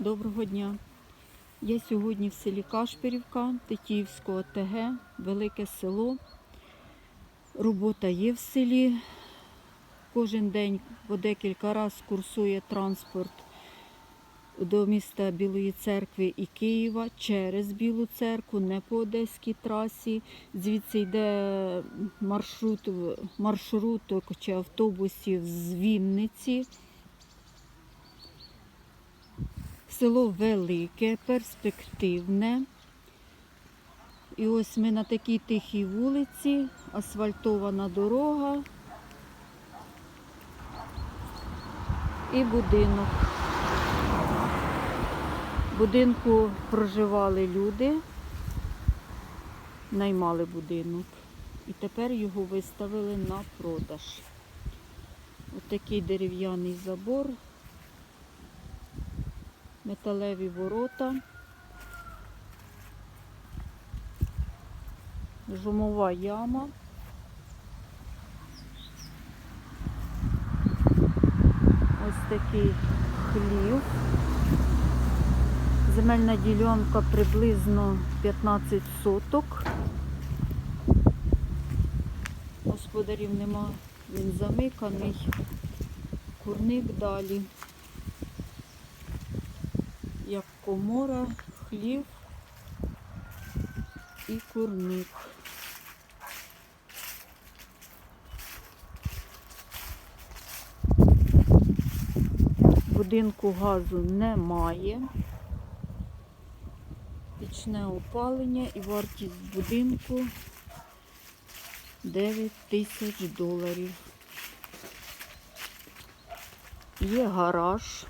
Доброго дня. Я сьогодні в селі Кашпирівка Тетіївського ТГ, велике село. Робота є в селі. Кожен день по декілька разів курсує транспорт до міста Білої церкви і Києва через Білу церкву, не по Одеській трасі. Звідси йде маршрут, маршруток чи автобусів з Вінниці. Село велике, перспективне. І ось ми на такій тихій вулиці, асфальтована дорога і будинок. Будинку проживали люди, наймали будинок. І тепер його виставили на продаж. Ось такий дерев'яний забор металеві ворота, жумова яма. Ось такий хлів. Земельна ділянка приблизно 15 соток. Господарів нема, він замиканий. Курник далі як комора, хлів і курник. Будинку газу немає. Пічне опалення і вартість будинку 9 тисяч доларів. Є гараж.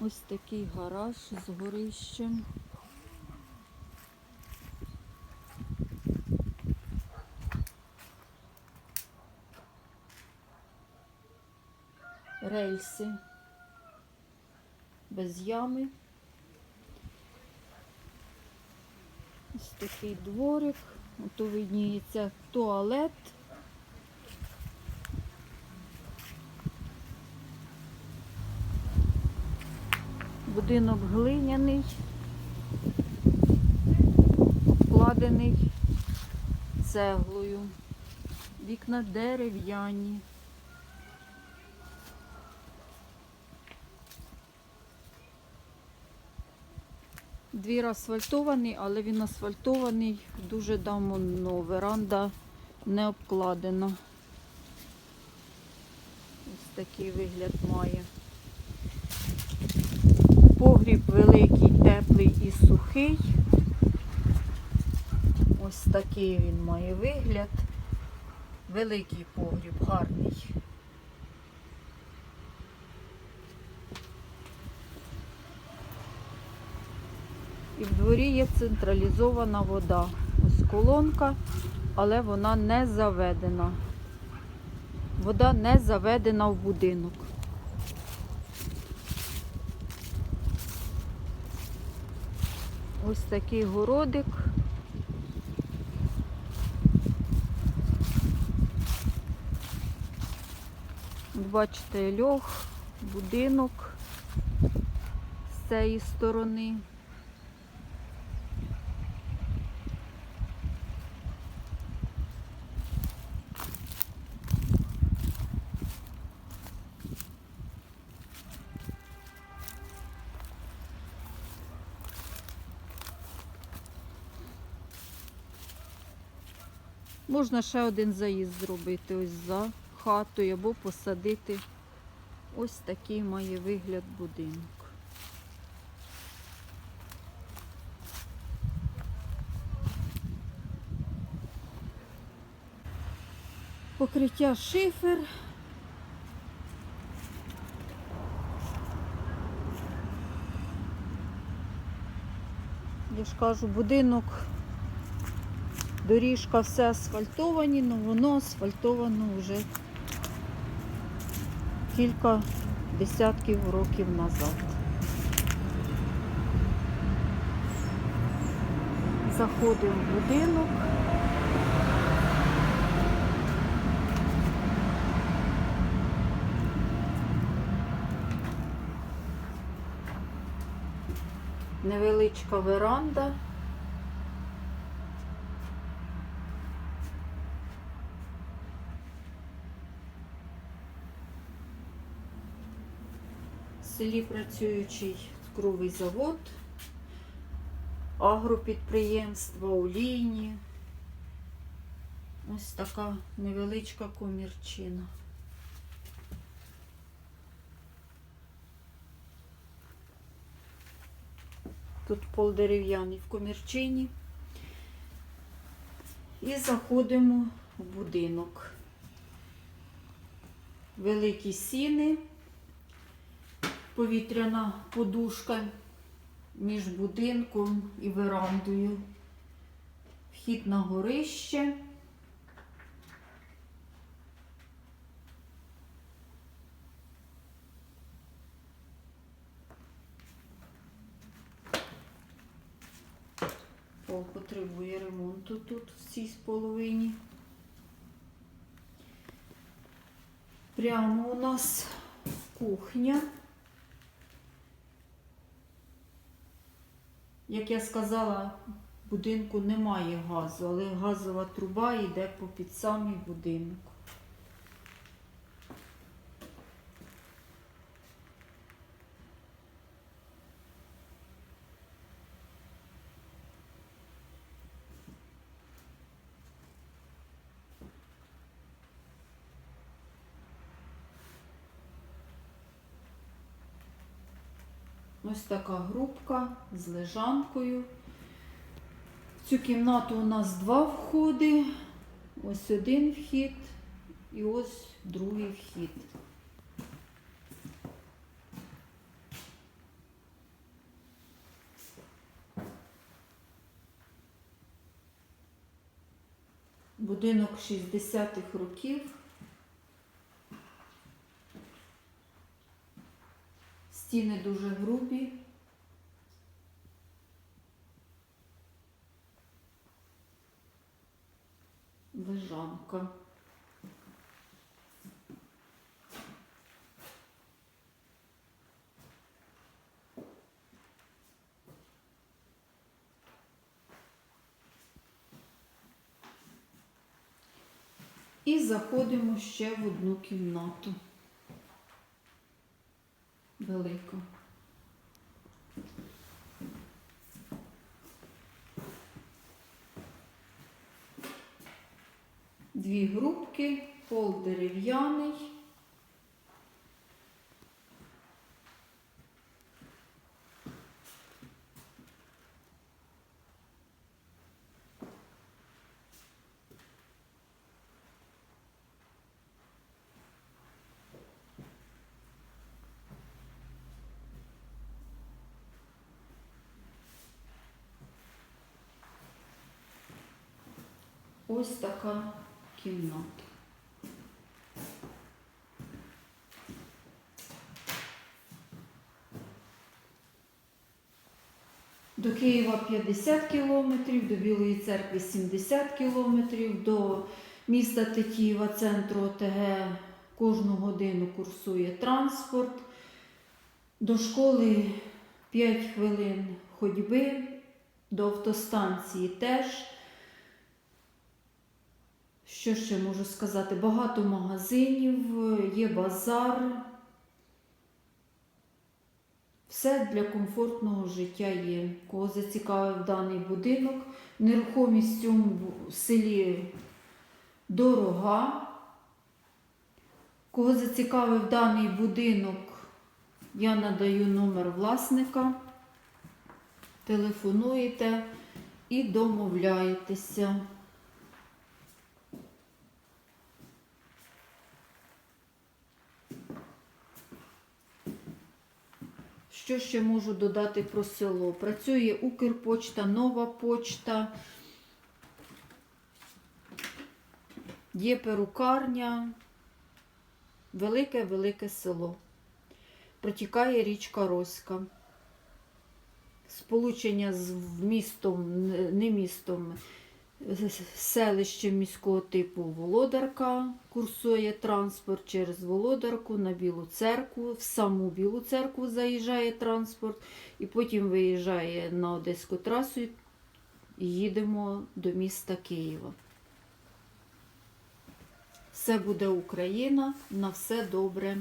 Ось такий гараж з горищем. Рельси без ями. Ось такий дворик. Ото видніється туалет. Будинок глиняний, обкладений цеглою. Вікна дерев'яні. Двір асфальтований, але він асфальтований дуже давно. Веранда не обкладена. Ось такий вигляд має. Погріб великий, теплий і сухий. Ось такий він має вигляд. Великий погріб, гарний. І в дворі є централізована вода. Ось колонка, але вона не заведена. Вода не заведена в будинок. Ось такий городик. Бачите, льох, будинок з цієї сторони. Можна ще один заїзд зробити ось за хатою або посадити. Ось такий має вигляд будинок. Покриття шифер. Я ж кажу, будинок Доріжка все асфальтовані, але воно асфальтовано вже кілька десятків років назад. Заходимо в будинок. невеличка веранда. Селі працюючий цукровий завод, агропідприємства, олійні. Ось така невеличка комірчина. Тут пол дерев'яний в комірчині. І заходимо в будинок. Великі сіни, повітряна подушка між будинком і верандою. Вхід на горище. Пол потребує ремонту тут в цій половині. Прямо у нас кухня. Як я сказала, в будинку немає газу, але газова труба йде по під самий будинок. Ось така грубка з лежанкою. В цю кімнату у нас два входи. Ось один вхід і ось другий вхід. Будинок 60-х років. Стіни дуже грубі. Лежанка. І заходимо ще в одну кімнату. Велика. Дві грубки, пол дерев'яний. Ось така кімната. До Києва 50 кілометрів, до Білої церкви 70 кілометрів, до міста Тетіїва, центру ОТГ кожну годину курсує транспорт. До школи 5 хвилин ходьби, до автостанції теж. Що ще можу сказати? Багато магазинів, є базар. Все для комфортного життя є. Кого зацікавив даний будинок. Нерухомість в цьому селі дорога. Кого зацікавив даний будинок, я надаю номер власника. Телефонуєте і домовляєтеся. Що ще можу додати про село? Працює Укрпочта, нова почта, є перукарня, велике-велике село. Протікає річка Роська. Сполучення з містом, не містом селище міського типу Володарка. Курсує транспорт через Володарку на Білу церкву. В саму Білу церкву заїжджає транспорт, і потім виїжджає на Одеську трасу і їдемо до міста Києва. Все буде Україна, на все добре.